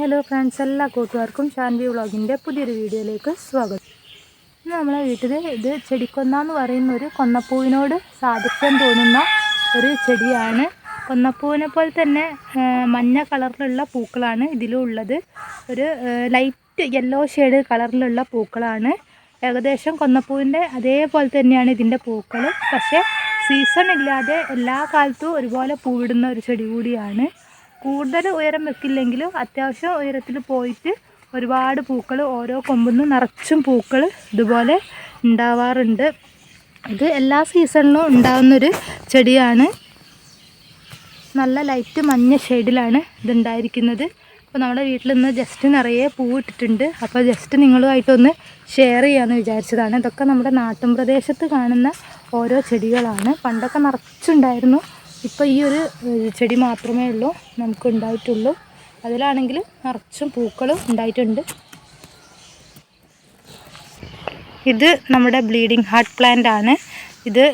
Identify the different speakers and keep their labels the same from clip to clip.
Speaker 1: Hello friends എല്ലാ കൂട്ടുകാർക്കും ഷാൻവി വ്ളോഗിന്റെ പുതിയൊരു വീഡിയോയിലേക്ക് സ്വാഗതം. ഇന്ന് നമ്മളെ വീട്ടിൽ ഇത് ചെടിക്കൊന്ന എന്ന് പറയുന്ന ഒരു കൊന്നപ്പൂവിനോട് സാധിക്കാൻ തോന്നുന്ന ഒരു ചെടിയാണ്. കൊന്നപ്പൂവിനെ പോലെ തന്നെ മഞ്ഞ കളറിലുള്ള പൂക്കളാണ് ഇതിലും ഉള്ളത് ഒരു ലൈറ്റ് യെല്ലോ ഷെയ്ഡ് കളറിലുള്ള പൂക്കളാണ്. ഏകദേശം കൊന്നപ്പൂവിന്റെ അതേപോലെ തന്നെയാണ് ഇതിന്റെ പൂക്കൾ പക്ഷേ സീസൺ ഇല്ലാതെ എല്ലാ കാലത്തും ഒരുപോലെ പൂവിടുന്ന ഒരു ചെടി കൂടിയാണ്. കൂടുതൽ ഉയരം വെക്കില്ലെങ്കിലും അത്യാവശ്യം ഉയരത്തിൽ പോയിട്ട് ഒരുപാട് പൂക്കൾ ഓരോ കൊമ്പുന്ന് നിറച്ചും പൂക്കൾ ഇതുപോലെ ഉണ്ടാവാറുണ്ട്. ഇത് എല്ലാ സീസണിലും ഉണ്ടാകുന്നൊരു ചെടിയാണ്. നല്ല ലൈറ്റ് മഞ്ഞ ഷെയ്ഡിലാണ് ഇതുണ്ടായിരിക്കുന്നത്. അപ്പോൾ നമ്മുടെ വീട്ടിൽ നിന്ന് ജസ്റ്റ് നിറയെ പൂവിട്ടിട്ടുണ്ട് അപ്പോൾ ജസ്റ്റ് നിങ്ങളുമായിട്ടൊന്ന് ഷെയർ ചെയ്യാമെന്ന് വിചാരിച്ചതാണ്. ഇതൊക്കെ നമ്മുടെ നാട്ടിൻ പ്രദേശത്ത് കാണുന്ന ഓരോ ചെടികളാണ്. പണ്ടൊക്കെ നിറച്ചുണ്ടായിരുന്നു. ഇപ്പോൾ ഈ ഒരു ചെടി മാത്രമേ ഉള്ളൂ നമുക്ക് ഉണ്ടായിട്ടുള്ളൂ. അതിലാണെങ്കിൽ നിറച്ചും പൂക്കളും ഉണ്ടായിട്ടുണ്ട്. ഇത് നമ്മുടെ ബ്ലീഡിങ് ഹാർട്ട് പ്ലാന്റ് ആണ്. ഇത്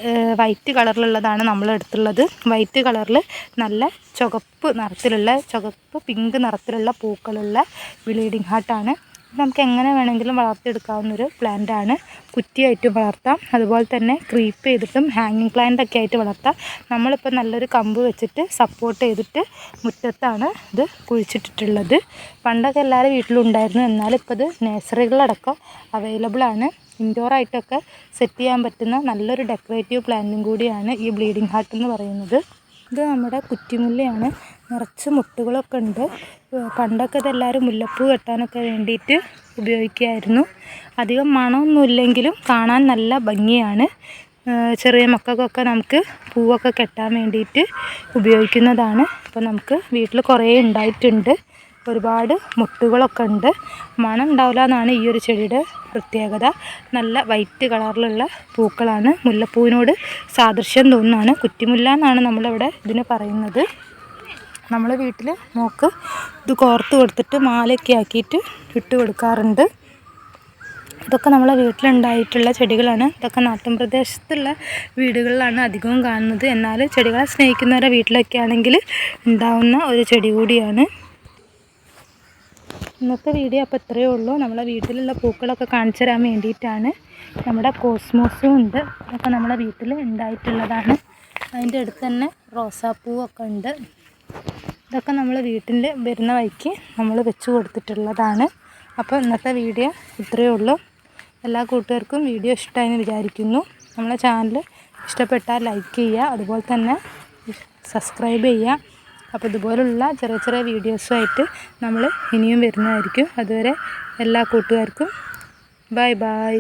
Speaker 1: വൈറ്റ് കളറിലുള്ളതാണ് നമ്മൾ എടുത്തുള്ളത്. വൈറ്റ് കളറിൽ നല്ല ചുവപ്പ് നിറത്തിലുള്ള ചുവപ്പ് പിങ്ക് നിറത്തിലുള്ള പൂക്കളുള്ള ബ്ലീഡിങ് ഹാർട്ടാണ്. നമുക്ക് എങ്ങനെ വേണമെങ്കിലും വളർത്തിയെടുക്കാവുന്നൊരു ആണ് കുറ്റിയായിട്ടും വളർത്താം. അതുപോലെ തന്നെ ക്രീപ്പ് ചെയ്തിട്ടും ഹാങ്ങിങ് പ്ലാന്റ് ഒക്കെ ആയിട്ട് വളർത്താം. നമ്മളിപ്പോൾ നല്ലൊരു കമ്പ് വെച്ചിട്ട് സപ്പോർട്ട് ചെയ്തിട്ട് മുറ്റത്താണ് ഇത് കുഴിച്ചിട്ടിട്ടുള്ളത്. പണ്ടൊക്കെ എല്ലാവരും വീട്ടിലുണ്ടായിരുന്നു. എന്നാൽ ഇപ്പോൾ ഇത് നേഴ്സറികളടക്കം ഇൻഡോർ ആയിട്ടൊക്കെ സെറ്റ് ചെയ്യാൻ പറ്റുന്ന നല്ലൊരു ഡെക്കറേറ്റീവ് പ്ലാന്റും കൂടിയാണ് ഈ ബ്ലീഡിങ് ഹാർട്ട് എന്ന് പറയുന്നത്. ഇത് നമ്മുടെ കുറ്റിമുല്ലയാണ്. നിറച്ച് മുട്ടുകളൊക്കെ ഉണ്ട്. പണ്ടൊക്കെ ഇതെല്ലാവരും മുല്ലപ്പൂ കെട്ടാനൊക്കെ വേണ്ടിയിട്ട് ഉപയോഗിക്കുമായിരുന്നു അധികം മണമൊന്നുമില്ലെങ്കിലും കാണാൻ നല്ല ഭംഗിയാണ്. ചെറിയ മക്കൾക്കൊക്കെ നമുക്ക് പൂവൊക്കെ കെട്ടാൻ വേണ്ടിയിട്ട് ഉപയോഗിക്കുന്നതാണ്. അപ്പോൾ നമുക്ക് വീട്ടിൽ കുറേ ഉണ്ടായിട്ടുണ്ട്. ഒരുപാട് മുട്ടുകളൊക്കെ ഉണ്ട്. മണം ഉണ്ടാവില്ല എന്നാണ് ഈ ഒരു ചെടിയുടെ പ്രത്യേകത. നല്ല വൈറ്റ് കളറിലുള്ള പൂക്കളാണ് മുല്ലപ്പൂവിനോട് സാദൃശ്യം തോന്നുന്നതാണ്. കുറ്റിമുല്ല എന്നാണ് നമ്മളിവിടെ ഇതിന് പറയുന്നത്. നമ്മൾ വീട്ടിൽ മോക്ക് ഇത് കോർത്ത് കൊടുത്തിട്ട് മാലയൊക്കെ ആക്കിയിട്ട് ഇട്ട് കൊടുക്കാറുണ്ട്. ഇതൊക്കെ നമ്മളെ വീട്ടിലുണ്ടായിട്ടുള്ള ചെടികളാണ്. ഇതൊക്കെ നാട്ടിൻ പ്രദേശത്തുള്ള വീടുകളിലാണ് അധികവും കാണുന്നത്. എന്നാൽ ചെടികളെ സ്നേഹിക്കുന്നവരുടെ വീട്ടിലൊക്കെ ആണെങ്കിൽ ഉണ്ടാവുന്ന ഒരു ചെടി കൂടിയാണ്. ഇന്നത്തെ വീഡിയോ അപ്പോൾ ഇത്രയേ ഉള്ളൂ. നമ്മളെ വീട്ടിലുള്ള പൂക്കളൊക്കെ കാണിച്ചു തരാൻ വേണ്ടിയിട്ടാണ്. നമ്മുടെ കോസ്മോസും ഉണ്ട്. ഇതൊക്കെ നമ്മുടെ വീട്ടിൽ ഉണ്ടായിട്ടുള്ളതാണ്. അതിന്റെ അടുത്ത് തന്നെ റോസാപ്പൂവൊക്കെ ഉണ്ട്. ഇതൊക്കെ നമ്മൾ വീട്ടിൽ വരുന്ന വഴിക്ക് നമ്മൾ വെച്ച് കൊടുത്തിട്ടുള്ളതാണ്. അപ്പോൾ ഇന്നത്തെ വീഡിയോ ഇത്രയേ ഉള്ളൂ. എല്ലാ കൂട്ടുകാർക്കും വീഡിയോ ഇഷ്ടമായെന്ന് വിചാരിക്കുന്നു. നമ്മളെ ചാനൽ ഇഷ്ടപ്പെട്ടാൽ ലൈക്ക് ചെയ്യുക അതുപോലെ തന്നെ സബ്സ്ക്രൈബ് ചെയ്യുക. അപ്പോൾ ഇതുപോലുള്ള ചെറിയ ചെറിയ വീഡിയോസുമായിട്ട് നമ്മൾ ഇനിയും വരുന്നതായിരിക്കും. അതുവരെ എല്ലാ കൂട്ടുകാർക്കും ബൈ ബൈ.